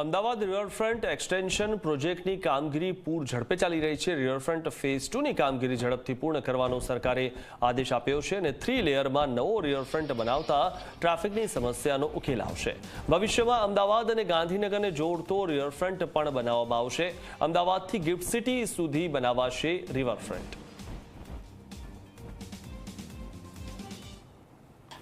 Ahmedabad riverfront extension પ્રોજેક્ટની કામગીરી પૂર ઝડપે ચાલી રહી છે. રિવરફ્રન્ટ ફેઝ ટુની કામગીરી ઝડપથી પૂર્ણ કરવાનો સરકારે આદેશ આપ્યો છે અને થ્રી લેયરમાં નવો રિવરફ્રન્ટ બનાવતા ટ્રાફિકની સમસ્યાનો ઉકેલ આવશે. ભવિષ્યમાં અમદાવાદ અને ગાંધીનગરને જોડતો રિવરફ્રન્ટ પણ બનાવવામાં આવશે. અમદાવાદથી ગિફ્ટ સિટી સુધી બનાવાશે રિવરફ્રન્ટ.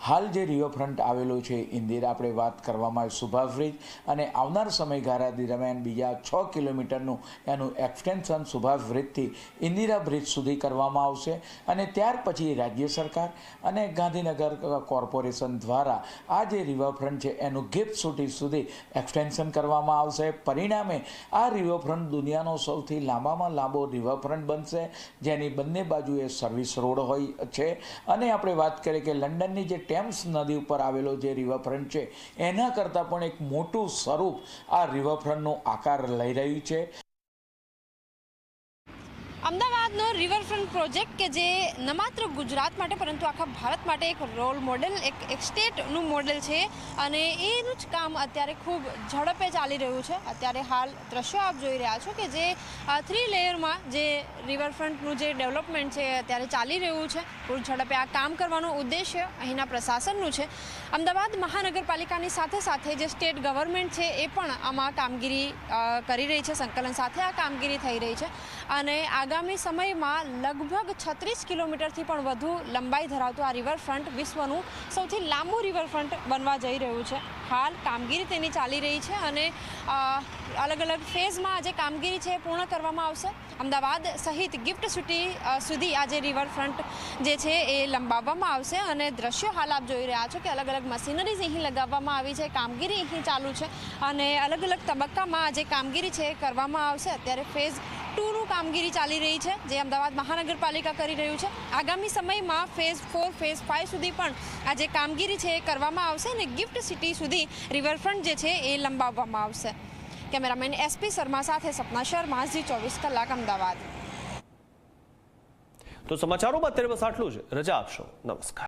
હાલ જે રિવરફ્રન્ટ આવેલું છે ઇન્દિરા આપણે વાત કરવામાં આવે સુભા બ્રિજ અને આવનાર સમયગાળા દરમિયાન બીજા છ કિલોમીટરનું એનું એક્સટેન્શન સુભા બ્રિજથી ઇન્દિરા બ્રિજ સુધી કરવામાં આવશે. અને ત્યાર પછી રાજ્ય સરકાર અને ગાંધીનગર કોર્પોરેશન દ્વારા આ જે રિવરફ્રન્ટ છે, એનું ગિફ્ટ સુટી સુધી એક્સટેન્શન કરવામાં આવશે. પરિણામે આ રિવરફ્રન્ટ દુનિયાનો સૌથી લાંબામાં લાંબો રિવરફ્રન્ટ બનશે, જેની બંને બાજુએ સર્વિસ રોડ હોય છે. અને આપણે વાત કરીએ કે લંડનની જે ટેમ્સ નદી ઉપર આવેલો જે રિવરફ્રન્ટ છે, એના કરતાં પણ એક મોટું સ્વરૂપ આ રિવરફ્રન્ટનો આકાર લઈ રહ્યું છે. અમદાવાદનો રિવરફ્રન્ટ પ્રોજેક્ટ કે જે ન માત્ર ગુજરાત માટે, પરંતુ આખા ભારત માટે એક રોલ મોડેલ એક એક સ્ટેટનું મોડેલ છે. અને એનું જ કામ અત્યારે ખૂબ ઝડપે ચાલી રહ્યું છે. અત્યારે હાલ દ્રશ્યો આપ જોઈ રહ્યા છો કે જે થ્રી લેયરમાં જે રિવરફ્રન્ટનું જે ડેવલપમેન્ટ છે અત્યારે ચાલી રહ્યું છે. ખૂબ ઝડપે આ કામ કરવાનો ઉદ્દેશ્ય અહીંના પ્રશાસનનું છે. અમદાવાદ મહાનગરપાલિકાની સાથે સાથે જે સ્ટેટ ગવર્મેન્ટ છે એ પણ આમાં કામગીરી કરી રહી છે. સંકલન સાથે આ કામગીરી થઈ રહી છે. અને આગામી સમયમાં લગભગ છત્રીસ કિલોમીટરથી પણ વધુ લંબાઈ ધરાવતું આ રિવરફ્રન્ટ વિશ્વનું સૌથી લાંબુ રિવરફ્રન્ટ બનવા જઈ રહ્યું છે. હાલ કામગીરી તેની ચાલી રહી છે અને અલગ અલગ ફેઝમાં જે કામગીરી છે એ પૂર્ણ કરવામાં આવશે. અમદાવાદ સહિત ગિફ્ટ સિટી સુધી આ જે રિવરફ્રન્ટ જે છે એ લંબાવવામાં આવશે અને દ્રશ્યો હાલ આપ જોઈ રહ્યા છો કે અલગ અલગ મશીનરીઝ અહીં લગાવવામાં આવી છે, કામગીરી અહીં ચાલુ છે અને અલગ અલગ તબક્કામાં જે કામગીરી છે એ કરવામાં આવશે. અત્યારે ફેઝ ટુનું કામગીરી ચાલી રહી છે, જે અમદાવાદ મહાનગરપાલિકા કરી રહ્યું છે. આગામી સમયમાં ફેઝ ફોર, ફેઝ ફાઇવ સુધી પણ આ જે કામગીરી છે એ કરવામાં આવશે અને ગિફ્ટ સિટી સુધી રિવરફ્રન્ટ જે છે એ લંબાવવામાં આવશે. કેમેરામેન એસપી શર્મા સાથે સપના શર્મા, ઝી ચોવીસ કલાક, અમદાવાદ. તો સમાચારોમાં અત્યારે બસ આટલું જ. રજા આપશો. નમસ્કાર.